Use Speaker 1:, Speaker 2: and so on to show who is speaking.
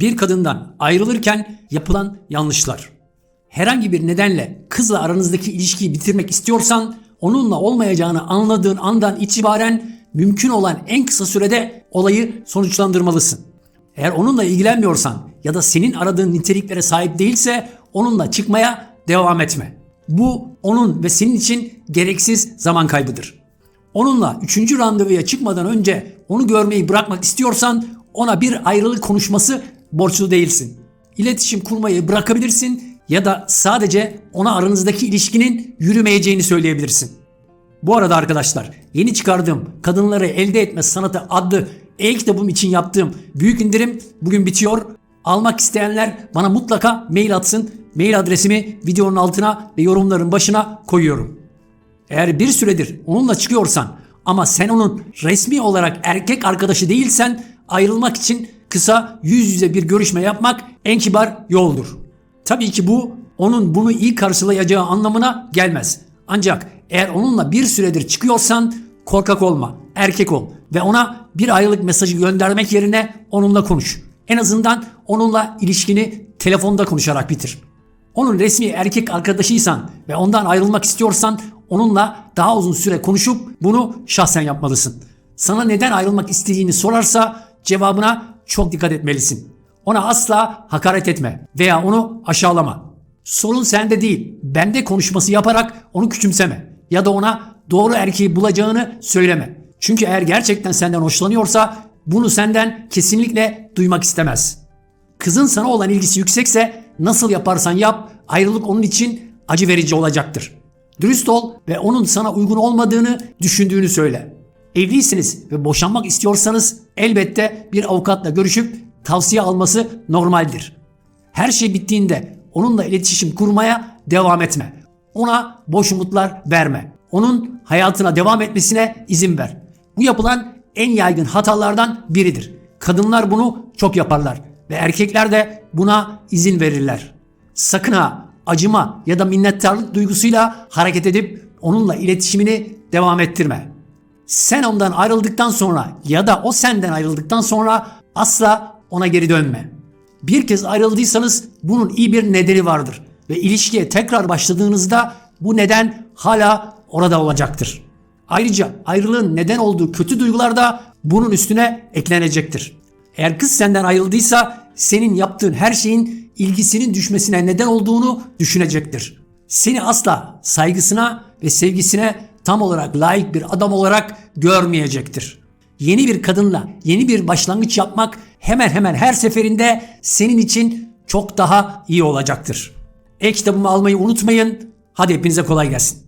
Speaker 1: Bir kadından ayrılırken yapılan yanlışlar. Herhangi bir nedenle kızla aranızdaki ilişkiyi bitirmek istiyorsan onunla olmayacağını anladığın andan itibaren mümkün olan en kısa sürede olayı sonuçlandırmalısın. Eğer onunla ilgilenmiyorsan ya da senin aradığın niteliklere sahip değilse onunla çıkmaya devam etme. Bu onun ve senin için gereksiz zaman kaybıdır. Onunla üçüncü randevuya çıkmadan önce onu görmeyi bırakmak istiyorsan ona bir ayrılık konuşması borçlu değilsin. İletişim kurmayı bırakabilirsin ya da sadece ona aranızdaki ilişkinin yürümeyeceğini söyleyebilirsin. Bu arada arkadaşlar yeni çıkardığım Kadınları Elde Etme Sanatı adlı e-kitabım için yaptığım büyük indirim bugün bitiyor. Almak isteyenler bana mutlaka mail atsın. Mail adresimi videonun altına ve yorumların başına koyuyorum. Eğer bir süredir onunla çıkıyorsan ama sen onun resmi olarak erkek arkadaşı değilsen ayrılmak için kısa yüz yüze bir görüşme yapmak en kibar yoldur. Tabii ki bu onun bunu iyi karşılayacağı anlamına gelmez. Ancak eğer onunla bir süredir çıkıyorsan korkak olma, erkek ol ve ona bir ayrılık mesajı göndermek yerine onunla konuş. En azından onunla ilişkini telefonda konuşarak bitir. Onun resmi erkek arkadaşıysan ve ondan ayrılmak istiyorsan onunla daha uzun süre konuşup bunu şahsen yapmalısın. Sana neden ayrılmak istediğini sorarsa cevabına çok dikkat etmelisin. Ona asla hakaret etme veya onu aşağılama. Sorun sende değil, bende konuşması yaparak onu küçümseme ya da ona doğru erkeği bulacağını söyleme. Çünkü eğer gerçekten senden hoşlanıyorsa bunu senden kesinlikle duymak istemez. Kızın sana olan ilgisi yüksekse nasıl yaparsan yap ayrılık onun için acı verici olacaktır. Dürüst ol ve onun sana uygun olmadığını düşündüğünü söyle. Evliysiniz ve boşanmak istiyorsanız elbette bir avukatla görüşüp tavsiye alması normaldir. Her şey bittiğinde onunla iletişim kurmaya devam etme. Ona boş umutlar verme. Onun hayatına devam etmesine izin ver. Bu yapılan en yaygın hatalardan biridir. Kadınlar bunu çok yaparlar ve erkekler de buna izin verirler. Sakın ha acıma ya da minnettarlık duygusuyla hareket edip onunla iletişimini devam ettirme. Sen ondan ayrıldıktan sonra ya da o senden ayrıldıktan sonra asla ona geri dönme. Bir kez ayrıldıysanız bunun iyi bir nedeni vardır ve ilişkiye tekrar başladığınızda bu neden hala orada olacaktır. Ayrıca ayrılığın neden olduğu kötü duygular da bunun üstüne eklenecektir. Eğer kız senden ayrıldıysa senin yaptığın her şeyin ilgisinin düşmesine neden olduğunu düşünecektir. Seni asla saygısına ve sevgisine tam olarak layık bir adam olarak görmeyecektir. Yeni bir kadınla yeni bir başlangıç yapmak hemen hemen her seferinde senin için çok daha iyi olacaktır. E kitabımı almayı unutmayın. Hadi hepinize kolay gelsin.